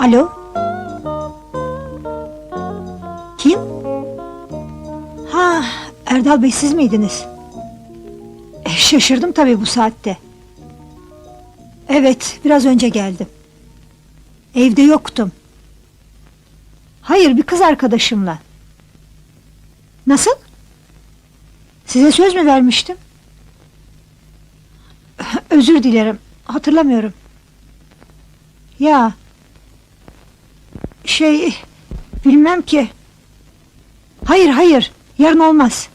Alo? Kim? Ha, Erdal Bey siz miydiniz? E, şaşırdım tabii bu saatte. Evet, biraz önce geldim. Evde yoktum. Hayır, bir kız arkadaşımla. Nasıl? Size söz mü vermiştim? Özür dilerim, hatırlamıyorum. Ya, şey... Bilmem ki. Hayır, hayır, yarın olmaz.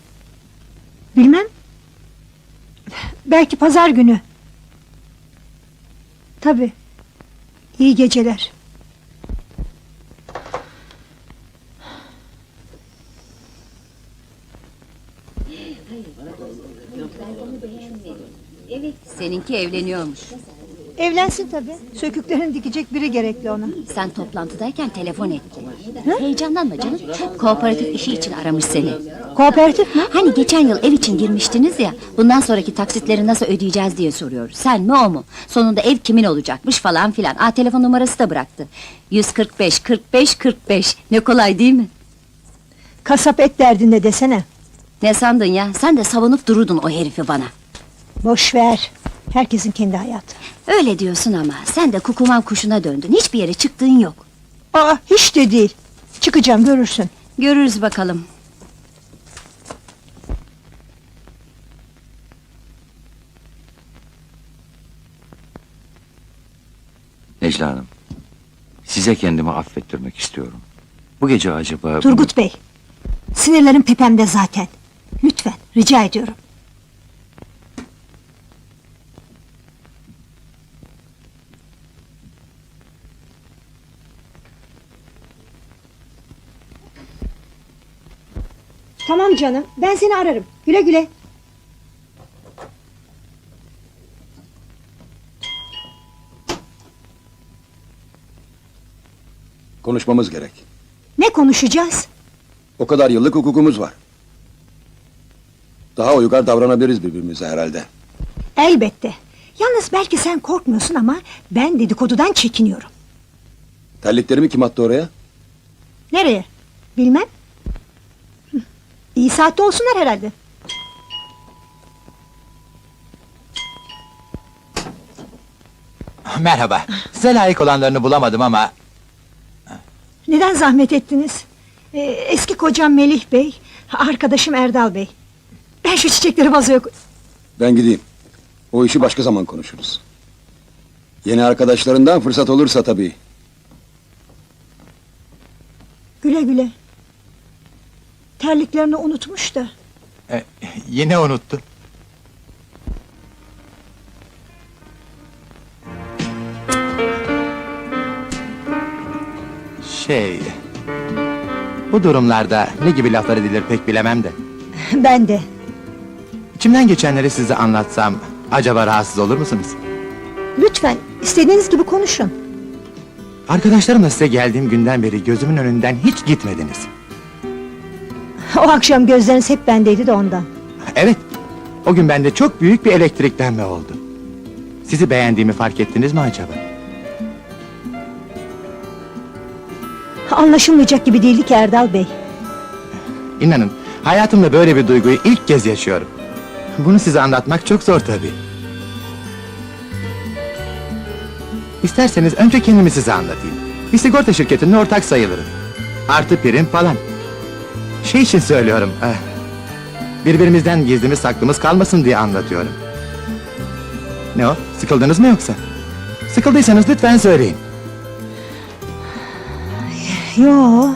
Bilmem. Belki pazar günü. Tabii. İyi geceler. Seninki evleniyormuş. Evlensin tabii. Söküklerini dikecek biri gerekli ona. Sen toplantıdayken telefon etti. Heyecanlanma canım. Kooperatif işi için aramış seni. Kooperatif mi? Hani geçen yıl ev için girmiştiniz ya. Bundan sonraki taksitleri nasıl ödeyeceğiz diye soruyor. Sen mi o mu? Sonunda ev kimin olacakmış falan filan. Aa telefon numarası da bıraktı. 145 45 45. Ne kolay değil mi? Kasap et derdinde desene. Ne sandın ya? Sen de savunup dururdun o herifi bana. Boş ver. Herkesin kendi hayatı. Öyle diyorsun ama sen de kukuman kuşuna döndün. Hiçbir yere çıktığın yok. Aa hiç de değil. Çıkacağım görürsün. Görürüz bakalım. Necla Hanım, size kendimi affettirmek istiyorum. Bu gece acaba... Turgut Bey. Sinirlerim tepemde zaten. Lütfen rica ediyorum. Tamam canım. Ben seni ararım. Güle güle. Konuşmamız gerek. Ne konuşacağız? O kadar yıllık hukukumuz var. Daha uygar davranabiliriz birbirimize herhalde. Elbette. Yalnız belki sen korkmuyorsun ama ben dedikodudan çekiniyorum. Terliklerimi kim attı oraya? Nereye? Bilmem. İyi saatte olsunlar herhalde. Merhaba. Size layık olanlarını bulamadım ama... Neden zahmet ettiniz? Ee, eski kocam Melih Bey, arkadaşım Erdal Bey. Ben şu çiçekleri vazoya koy... Ben gideyim. O işi başka zaman konuşuruz. Yeni arkadaşlarından fırsat olursa tabii. Güle güle. Terliklerini unutmuş da. e, yine unuttu. Şey... Bu durumlarda ne gibi laflar edilir pek bilemem de. Ben de. İçimden geçenleri size anlatsam... Acaba rahatsız olur musunuz? Lütfen istediğiniz gibi konuşun. Arkadaşlarımla size geldiğim günden beri gözümün önünden hiç gitmediniz. O akşam gözleriniz hep bendeydi de ondan. Evet, o gün bende çok büyük bir elektriklenme oldu. Sizi beğendiğimi fark ettiniz mi acaba? Anlaşılmayacak gibi değildi ki Erdal Bey. İnanın, hayatımda böyle bir duyguyu ilk kez yaşıyorum. Bunu size anlatmak çok zor tabii. İsterseniz önce kendimi size anlatayım. Bir sigorta şirketinin ortak sayılırım. Artı prim falan. Şey için söylüyorum. eh, Birbirimizden gizlimiz saklımız kalmasın diye anlatıyorum. Ne o? Sıkıldınız mı yoksa? Sıkıldıysanız lütfen söyleyin. Yo,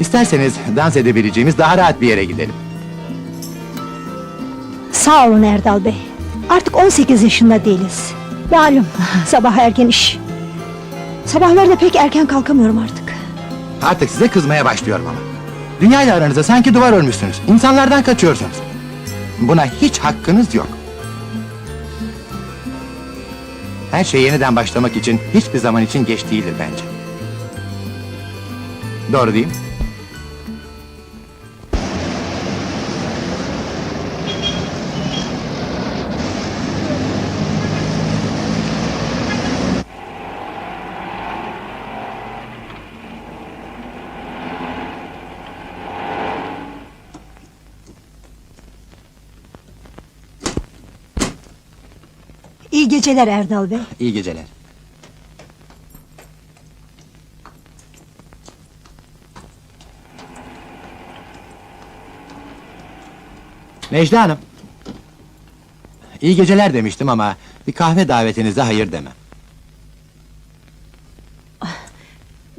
İsterseniz dans edebileceğimiz daha rahat bir yere gidelim. sağ olun Erdal Bey. Artık 18 yaşında değiliz. Malum, sabah erken iş. Sabahları da pek erken kalkamıyorum artık. Artık size kızmaya başlıyorum ama. Dünya ile sanki duvar örmüşsünüz. İnsanlardan kaçıyorsunuz. Buna hiç hakkınız yok. Her şey yeniden başlamak için hiçbir zaman için geç değildir bence. Doğru değil mi? İyi geceler Erdal Bey. İyi geceler. Necla Hanım. İyi geceler demiştim ama bir kahve davetinize hayır demem.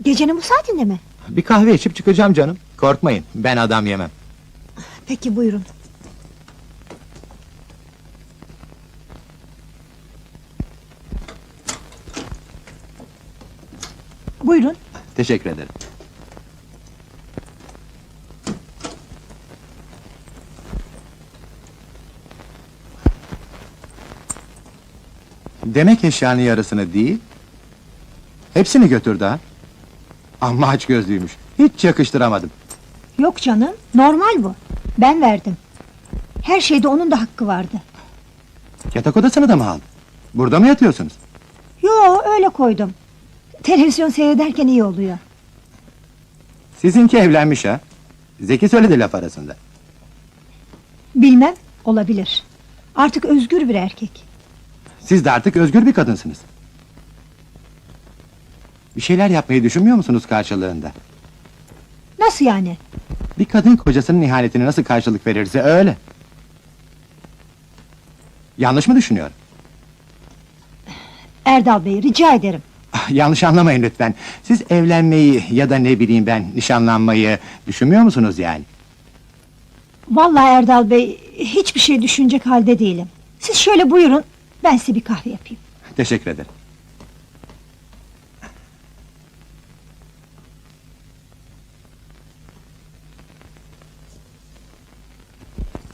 Gecenin bu saatinde mi? Bir kahve içip çıkacağım canım. Korkmayın, ben adam yemem. Peki buyurun. Buyurun. Teşekkür ederim. Demek eşyanın yarısını değil, hepsini götürdü ha. Amma aç gözlüymüş. Hiç yakıştıramadım. Yok canım, normal bu. Ben verdim. Her şeyde onun da hakkı vardı. Yatak odasını da mı aldın? Burada mı yatıyorsunuz? Yo, öyle koydum. Televizyon seyrederken iyi oluyor. Sizinki evlenmiş ha. Zeki söyledi laf arasında. Bilmem, olabilir. Artık özgür bir erkek. Siz de artık özgür bir kadınsınız. Bir şeyler yapmayı düşünmüyor musunuz karşılığında? Nasıl yani? Bir kadın kocasının ihanetine nasıl karşılık verirse öyle. Yanlış mı düşünüyorum? Erdal Bey, rica ederim. Yanlış anlamayın lütfen. Siz evlenmeyi ya da ne bileyim ben nişanlanmayı düşünmüyor musunuz yani? Vallahi Erdal Bey, hiçbir şey düşünecek halde değilim. Siz şöyle buyurun, ben size bir kahve yapayım. Teşekkür ederim.